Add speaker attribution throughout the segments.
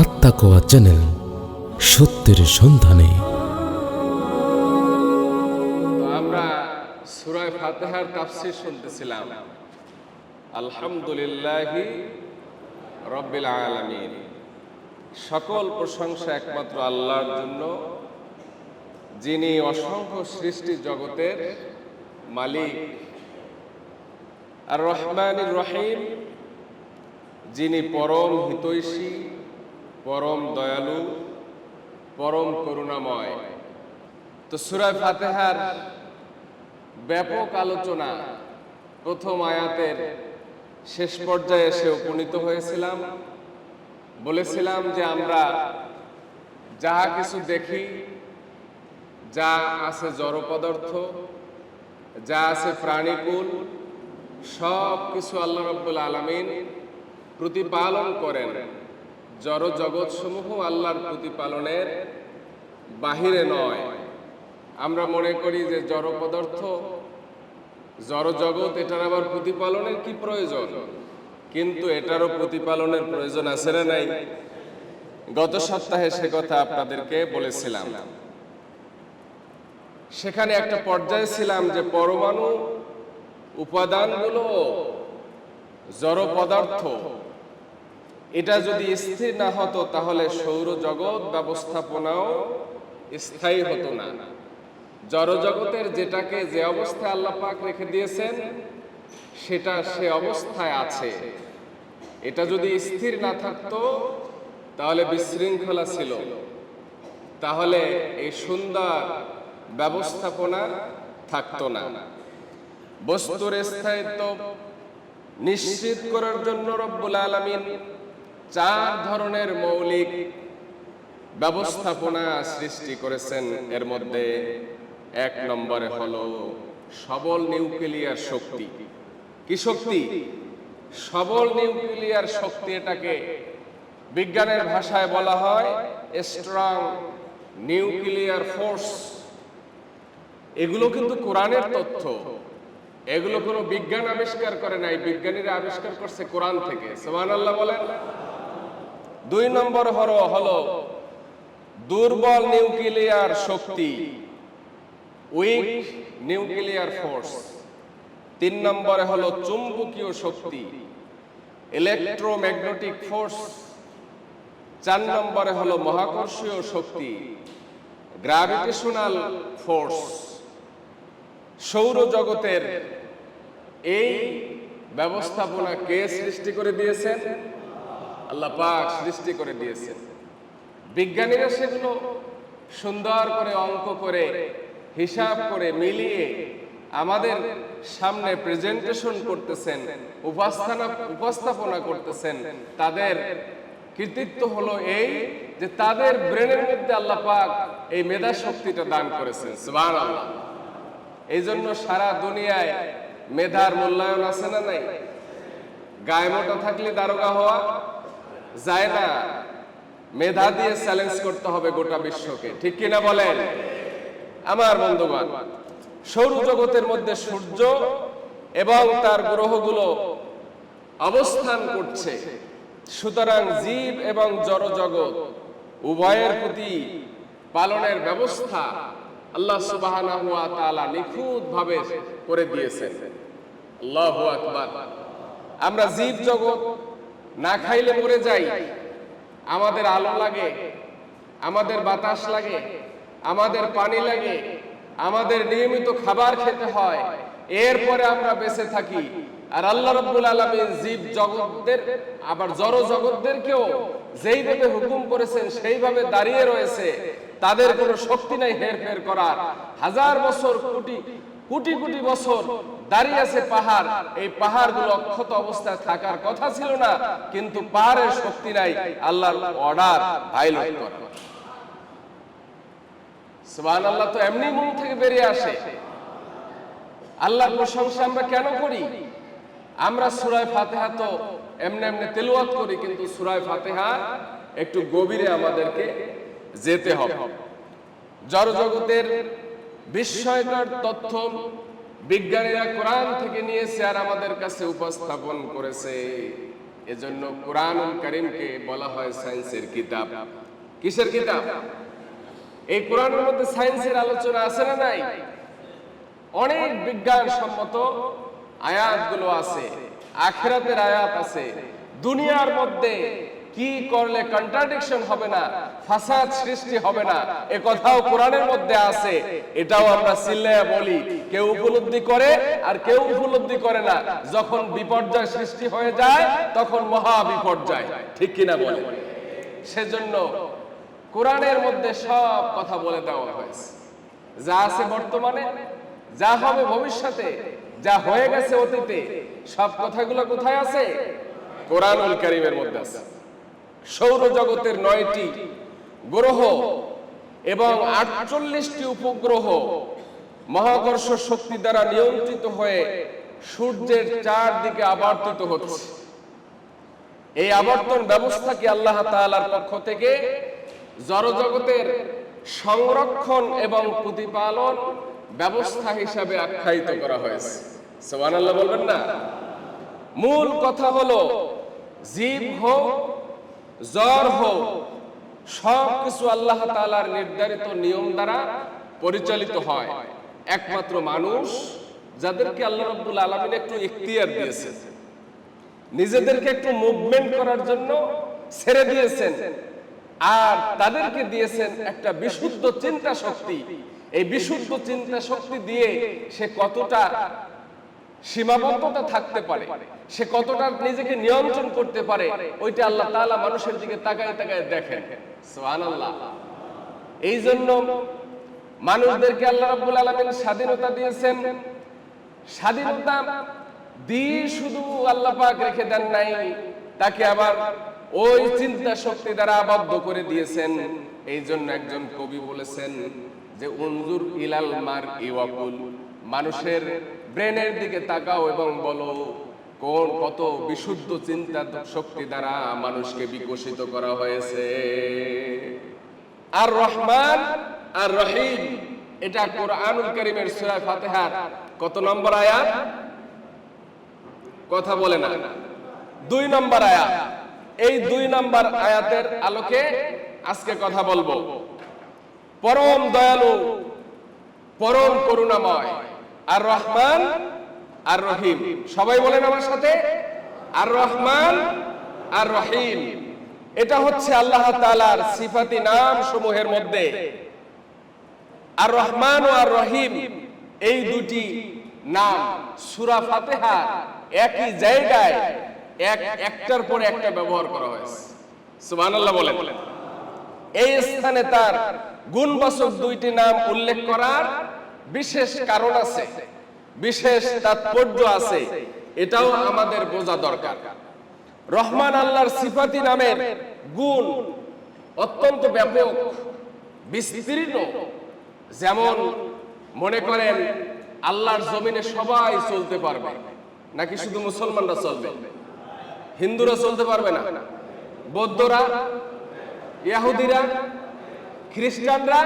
Speaker 1: আত্মাকোয়া channel সত্যের সন্ধানে।
Speaker 2: আমরা সুরায় ফাতেহার তাফসির শুনতেছিলাম। আলহামদুলিল্লাহি রব্বিল আলামিন। সকল প্রশংসা একমাত্র আল্লাহর জন্য, যিনি অসংখ্য সৃষ্টি জগতের মালিক। আর রহমান রহিম যিনি পরম হিতৈষী, পরম দয়ালু, পরম করুণাময়। তো সুরায় ফাতেহার ব্যাপক আলোচনা প্রথম আয়াতের শেষ পর্যায়ে এসে উপনীত হয়েছিলাম। বলেছিলাম যে আমরা যাহা কিছু দেখি, যা আছে জড় পদার্থ, যা আছে প্রাণীকুল সব কিছু আল্লাহ রব্বুল আলমিন প্রতিপালন করেন। জড় জগৎ সমূহ আল্লাহর প্রতিপালনের বাহিরে নয়। আমরা মনে করি যে জড় পদার্থ, জড় জগৎ, এটার আবার প্রতিপালনের কি প্রয়োজন? কিন্তু এটারও প্রতিপালনের প্রয়োজন আছে না নাই? গত সপ্তাহে সে কথা আপনাদেরকে বলেছিলাম। সেখানে একটা পর্যায়ে ছিলাম যে পরমাণু উপাদানগুলো জড় পদার্থ। এটা যদি স্থির না হতো, তাহলে সৌরজগৎ ব্যবস্থাপনাও স্থায়ী হতো না। জড়জগতের যেটাকে যে অবস্থায় আল্লাহ পাক রেখে দিয়েছেন, সেটা সে অবস্থায় আছে। এটা যদি স্থির না থাকতো, তাহলে বিশৃঙ্খলা ছিল। তাহলে এই সুন্দর ব্যবস্থাপনা থাকতো না। বস্তুর স্থায়িত্ব নিশ্চিত করার জন্য রব্বুল আলামিন চার ধরনের মৌলিক ব্যবস্থাপনা সৃষ্টি করেছেন। এর মধ্যে এক নম্বরে হলো সবল নিউক্লিয়ার শক্তি। কি শক্তি? সবল নিউক্লিয়ার শক্তি এটাকে বিজ্ঞানের ভাষায় বলা হয় স্ট্রং নিউক্লিয়ার ফোর্স এগুলো কিন্তু কোরআনের তথ্য। এগুলো কোনো বিজ্ঞান আবিষ্কার করে নাই, বিজ্ঞানীরা আবিষ্কার করছে কোরআন থেকে। সোমান আল্লাহ বলেন, দুই নম্বর হলো হল দুর্বল নিউক্লিয়ার শক্তি, উইক নিউক্লিয়ার ফোর্স। তিন নম্বরে হলো চুম্বকীয় শক্তি, ইলেকট্রোম্যাগনেটিক ফোর্স। চার নম্বরে হলো মহাকর্ষীয় শক্তি, গ্র্যাভিটেশনাল ফোর্স। সৌরজগতের এই ব্যবস্থাপনা কে সৃষ্টি করে দিয়েছেন? আল্লাহ পাক সৃষ্টি করে দিয়েছেন। বিজ্ঞানীরা সেগুলো সুন্দর করে, অঙ্ক করে, হিসাব করে মিলিয়ে আমাদের সামনে প্রেজেন্টেশন করতেছেন উপাস্থানা উপস্থাপনা করতেছেন। তাদের কৃতিত্ব হলো এই যে তাদের ব্রেনের মধ্যে আল্লাহ পাক এই মেধা শক্তিটা দান করেছেন। সুবহানাল্লাহ। এই জন্য সারা দুনিয়ায় মেধার মূল্যায়ন আছে না নাই? গায়ে মোটা থাকলে দারোগা হওয়া যায় না। মেধা দিয়ে চ্যালেঞ্জ করতে হবে গোটা বিশ্বকে। ঠিক কিনা বলেন? আমার বন্ধুগণ সৌরজগতের মধ্যে সূর্য এবং তার গ্রহগুলো অবস্থান করছে। সুতরাং জীব এবং জড় জগৎ উভয়ের প্রতি পালনের ব্যবস্থা আল্লাহ সুবাহ নিখুঁতভাবে করে দিয়েছেন। আমরা জীব জগৎ না খাইলে মরে যাই। আমাদের আলো লাগে, আমাদের বাতাস লাগে, আমাদের পানি লাগে, আমাদের নিয়মিত খাবার খেতে হয়। এরপরে আমরা বেঁচে থাকি। আর আল্লাহ রাব্বুল আলামিন জীব জগৎদের আবার জড় জগৎদেরকেও যেইভাবে হুকুম করেছেন, সেইভাবে দাঁড়িয়ে রয়েছে। তাদের কোনো শক্তি নাই হেরফের করার। হাজার বছর, কোটি কোটি কোটি বছর দাঁড়িয়ে আছে পাহাড়। এই পাহাড়গুলো অক্ষত অবস্থায় থাকার কথা ছিল না, কিন্তু পাহাড়ের শক্তি নাই আল্লাহর অর্ডার ভাইলেট করা। সুবহান আল্লাহ তো এমনি মুখ থেকে বেরিয়ে আসে। আল্লাহর প্রশংসা আমরা কেন করি? আমরা সুরায় ফাতেহা তো এমনি এমনি তেলাওয়াত করি, কিন্তু সুরায় ফাতেহা একটু গভীরে আমাদেরকে যেতে হবে। জড় জগতের বিস্ময়কর তথ্য বিজ্ঞানীরা কোরআন থেকে নিয়েছে আর আমাদের কাছে উপস্থাপন করেছে। এজন্য কোরআনুল করিমকে বলা হয় সায়েন্সের কিতাব। কিসের কিতাব? এই কোরআনের মধ্যে সায়েন্সের আলোচনা আছে না নাই? অনেক বিজ্ঞান সম্মত আয়াতগুলো আছে, আখেরাতের আয়াত আছে। দুনিয়ার মধ্যে কি করলে কন্ট্রাডিকশন হবে না, ফাসাদ সৃষ্টি হবে না, এ কথাও কোরআনের মধ্যে আছে। এটাও আমরা সিল্লায়া বলি, কেউ উপলব্ধি করে আর কেউ উপলব্ধি করে না। যখন বিপর্যয় সৃষ্টি হয়ে যায়, তখন মহা বিপর্যয়। ঠিক কিনা বলে সেজন্য কোরআনের মধ্যে সব কথা বলে দেওয়া হয়েছে। যা আছে বর্তমানে, যা হবে ভবিষ্যতে যা হয়ে গেছে অতীতে, সব কথাগুলো কোথায় আছে? কোরআনুল কারিমের মধ্যে আছে। সৌরজগতের নয়টি গ্রহ এবং আটচল্লিশটি উপগ্রহ মহাকর্ষ শক্তি দ্বারা নিয়ন্ত্রিত হয়ে সূর্যের চারদিকে আবর্তিত হচ্ছে। এই আবর্তন ব্যবস্থাকে আল্লাহ তাআলার পক্ষ থেকে? জড়জগতের সংরক্ষণ এবং প্রতিপালন ব্যবস্থা হিসাবে আখ্যায়িত করা হয়েছে। সুবহানাল্লাহ বলবেন না? মূল কথা হলো, জীব হোক, জ্বর হোক সব কিছু আল্লাহ তাআলার নির্ধারিত নিয়ম দ্বারা পরিচালিত হয়। একমাত্র মানুষ যাদেরকে আল্লাহ রাব্বুল আলামিন একটু ইখতিয়ার দিয়েছেন। নিজেদেরকে একটু মুভমেন্ট করার জন্য ছেড়ে দিয়েছেন। আর তাদেরকে দিয়েছেন একটা বিশুদ্ধ চিন্তা শক্তি। এই বিশুদ্ধ চিন্তা শক্তি দিয়ে সে কতটা সীমাবদ্ধতা থাকতে পারে, সে কতটা নিজেকে নিয়ন্ত্রণ করতে পারে, ওইটা আল্লাহ তাআলা মানুষের দিকে তাকায় তাকায় দেখেন। সুবহানাল্লাহ। এই জন্য মানুষদেরকে আল্লাহ রাব্বুল আলামিন স্বাধীনতা দিয়েছেন। স্বাধীনতা দিয়ে শুধু আল্লাহ পাক রেখে দেন নাই, তাকে আবার ওই চিন্তা শক্তি দ্বারা আবদ্ধ করে দিয়েছেন। এই জন্য একজন কবি বলেছেন যে উনজুর ইলাল মার ইওয়াকুল, মানুষের ব্রেনের দিকে তাকাও এবং বলো, কোন কত বিশুদ্ধ চিন্তা শক্তি দ্বারা মানুষকে বিকশিত করা হয়েছে? আর রহমান, আর রহিম, এটা কোরআনুল কারীমের সূরা ফাতিহার কত নম্বর আয়াত? কথা বলে না। দুই নম্বর আয়াত। এই দুই নম্বর আয়াতের আলোকে আজকে কথা বলব। পরম দয়ালু, পরম করুণাময়। আর রহমান, আর রহিম। সবাই বলেন আমার সাথে, আর রহমান, আর রহিম। এটা হচ্ছে আল্লাহ তালার সিফাতি নাম সমূহের মধ্যে। আর রহমান ও আর রহিম এই দুটি নাম, সূরা ফাতিহা একই জায়গায়, এক একটার পর একটা ব্যবহার করা হয়েছে। সুবহানাল্লাহ বলেন। এই স্থানে তার গুণবাচক দুইটি নাম উল্লেখ করার বিশেষ কারণ আছে, বিশেষ তাৎপর্য আছে। এটাও আমাদের বোঝা দরকার। রহমান আল্লাহর সিফাতি নামের গুণ অত্যন্ত ব্যাপক, বিস্তীর্ণ। যেমন মনে করেন, আল্লাহর জমিনে সবাই চলতে পারবে, নাকি শুধু মুসলমানরা চলবে? হিন্দুরা চলতে পারবে না। বৌদ্ধরা ইয়াহুদিরা, খ্রিস্টানরা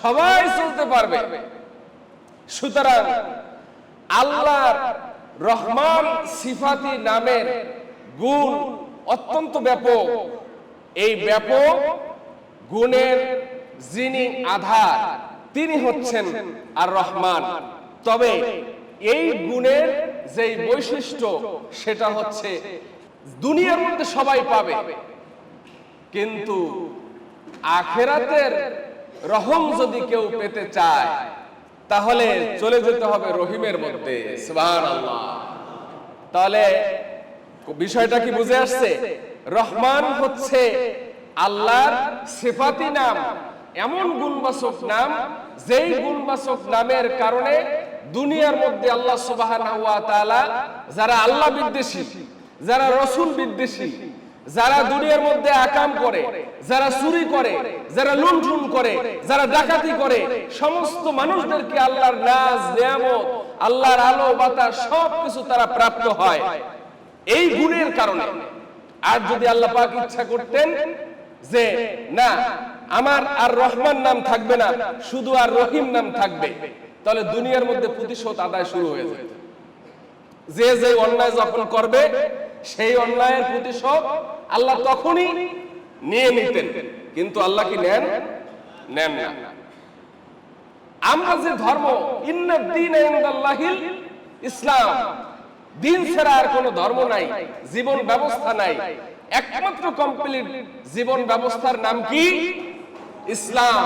Speaker 2: সবাই চলতে পারবে। সুতরাং আল্লাহর রহমান সিফাতি নামের গুণ অত্যন্ত ব্যাপক। এই ব্যাপক গুণের যিনি আধার, তিনি হচ্ছেন আর রহমান। তবে এই গুণের যেই বৈশিষ্ট্য, সেটা হচ্ছে দুনিয়ার মধ্যে সবাই পাবে। কিন্তু আখেরাতের রহম যদি কেউ পেতে চায়, তাহলে চলে যেতে হবে রহিমের মধ্যে। তাহলে বিষয়টা কি বুঝে আসছে? রহমান হচ্ছে আল্লাহর সিফাতি নাম, এমন গুণবাচক নাম, যেই গুণবাচক নামের কারণে দুনিয়ার মধ্যে আল্লাহ তাআলা যারা আল্লাহ বিদ্বেষী, যারা রসুল বিদ্বেষী যারা দুনিয়ার মধ্যে আকাম করে, যারা চুরি করে, যারা লুণ্ঠন করে, যারা ডাকাতি করে, সমস্ত মানুষদেরকে আল্লাহর নাজ, নিয়ামত, আল্লাহর আলো, বাতাস সবকিছু তারা প্রাপ্ত হয়। এই গুণের কারণে। আর যদি আল্লাহ পাক ইচ্ছা করতেন যে, না, আমার আর রহমান নাম থাকবে না, শুধু আর রহিম নাম থাকবে, তাহলে দুনিয়ার মধ্যে প্রতিশোধ আদায় শুরু হয়ে যায় যে যে অন্যায় যখন করবে সেই অন্যায়ের প্রতিশোধ আল্লাহ তখনই নিয়ে নিতেন। কিন্তু আল্লাহ কি নেন? নেন না। আমরা যে ধর্ম ইসলাম। দিন ছাড়া আর কোনো ধর্ম নাই, জীবন ব্যবস্থা নাই। একমাত্র কমপ্লিট জীবন ব্যবস্থার নাম কি? ইসলাম।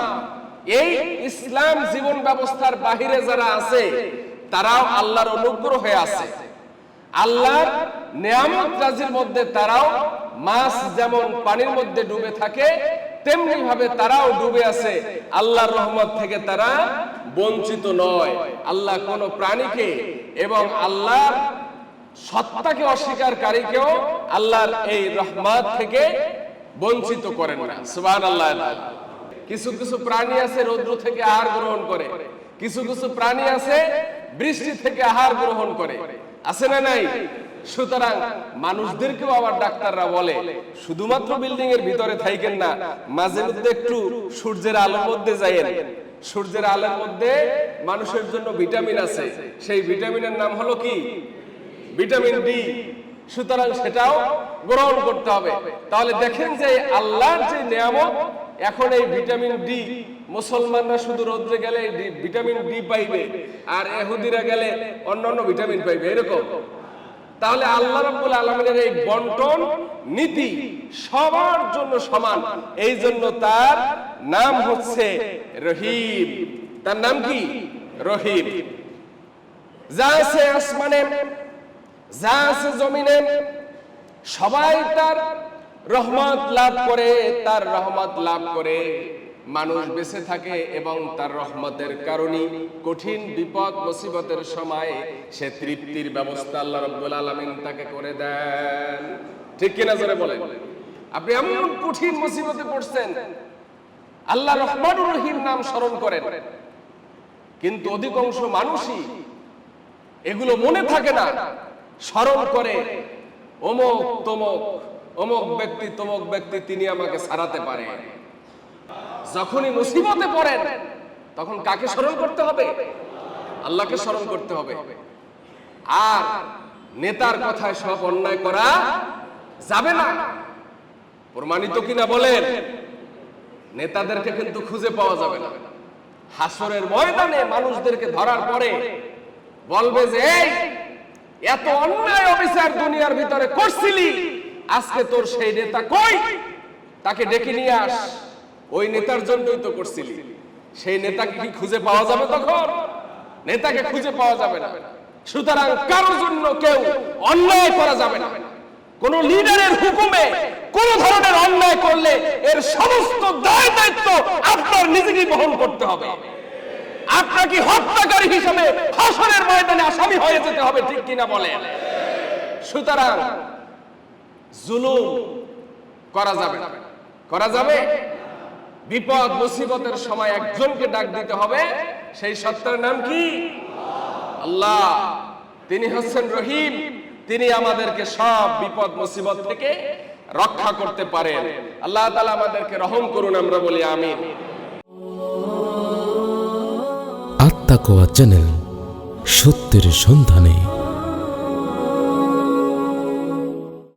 Speaker 2: এই ইসলাম জীবন ব্যবস্থার বাহিরে যারা আছে, তারাও আল্লাহর অনুগ্রহে আছে। আল্লাহর নিয়ামত রাজির মধ্যে তারাও মাছ যেমন পানির মধ্যে ডুবে থাকে তেমনি ভাবে তারাও ডুবে আছে। আল্লাহর রহমত থেকে তারা বঞ্চিত নয়। আল্লাহ কোন প্রাণীকে এবং আল্লাহর সত্তাকে অস্বীকারীকেও আল্লাহর এই রহমত থেকে বঞ্চিত করেন না। আল্লাহ কিছু কিছু প্রাণী আছে রৌদ্র থেকে আহার গ্রহণ করে। কিছু কিছু প্রাণী আছে বৃষ্টি থেকে আহার গ্রহণ করে। আছে না নাই? সুতরাং মানুষদেরকেও আবার ডাক্তাররা বলে, শুধুমাত্র বিল্ডিং এর ভিতরে থাইকেন না, মাঝে মধ্যে একটু সূর্যের আলোর মধ্যে যাইয়েন। সূর্যের আলোর মধ্যে মানুষের জন্য ভিটামিন আছে। সেই ভিটামিনের নাম হলো কি? ভিটামিন ডি সুতরাং সেটাও গ্রহণ করতে হবে। তাহলে দেখেন যে আল্লাহর যে নিয়ামত, এখন এই ভিটামিন ডি মুসলমানরা শুধু রোদ্রে গেলে ভিটামিন ডি পাইবে, আর এহুদিরা গেলে অন্যান্য ভিটামিন পাইবে। এরকম। তাহলে আল্লাহ রাব্বুল আলামিনের এই বন্টন নীতি সবার জন্য সমান। এই জন্য তার নাম হচ্ছে রহিম। তার নাম কি? রহিম। যা আছে আসমানে, যা আছে জমিনে, সবাই তার রহমত লাভ করে, তার রহমত লাভ করে। মানুষ বেঁচে থাকে এবং তার রহমতের কারণে কঠিন বিপদ, মুসিবতের সময় সে তৃপ্তির ব্যবস্থা আল্লাহ রাব্বুল আলামিন তাকে করে দেন। ঠিক কিনা জোরে বলেন? আপনি এমন কঠিন মুসিবতে পড়ছেন, আল্লাহ রহমানুর রহিম নাম স্মরণ করেন। কিন্তু অধিকাংশ মানুষই এগুলো মনে থাকে না, স্মরণ করে অমুক তমক অমুক ব্যক্তি তমক ব্যক্তি তিনি আমাকে সারাতে পারে। যখনই মুসিবতে পড়েন, তখন কাকে স্মরণ করতে হবে? আল্লাহকে স্মরণ করতে হবে। আর নেতার কথায় সব অন্যায় করা যাবে না। প্রমাণিত কিনা বলেন, নেতাদেরকে কিন্তু খুঁজে পাওয়া যাবে না। হাসরের ময়দানে মানুষদেরকে ধরার পরে বলবে যে এত অন্যায় অবিচার দুনিয়ার ভিতরে করছিলি, আজকে তোর সেই নেতা কই? তাকে ডেকে নিয়ে আস। ওই নেতার জন্যই তো করছিলি। সেই নেতাকে কি খুঁজে পাওয়া যাবে তখন? নেতাকে খুঁজে পাওয়া যাবে না। সুতরাং কারোর জন্য কেউ অন্যায় করা যাবে না। কোন লিডারের হুকুমে কোন ধরনের অন্যায় করলে এর সমস্ত দায় দায়িত্ব আপনার নিজেকে বহন করতে হবে। আপনাকে হত্যাকারী হিসেবে হাসনের ময়দানে আসামি হয়ে যেতে হবে, ঠিক কিনা বলেন? সুতরাং জুলুম করা যাবে। করা যাবে? বিপদ মুসিবতের সময় একজনকে ডাক দিতে হবে, সেই সত্তার নাম কি? আল্লাহ। তিনি হচ্ছেন রহিম। তিনি আমাদেরকে সব বিপদ মুসিবত থেকে রক্ষা করতে পারেন। আল্লাহ তালা আমাদেরকে রহম করুন, আমরা বলি আমিন।
Speaker 1: আত্মাকোয়া চ্যানেল সত্যের সন্ধানে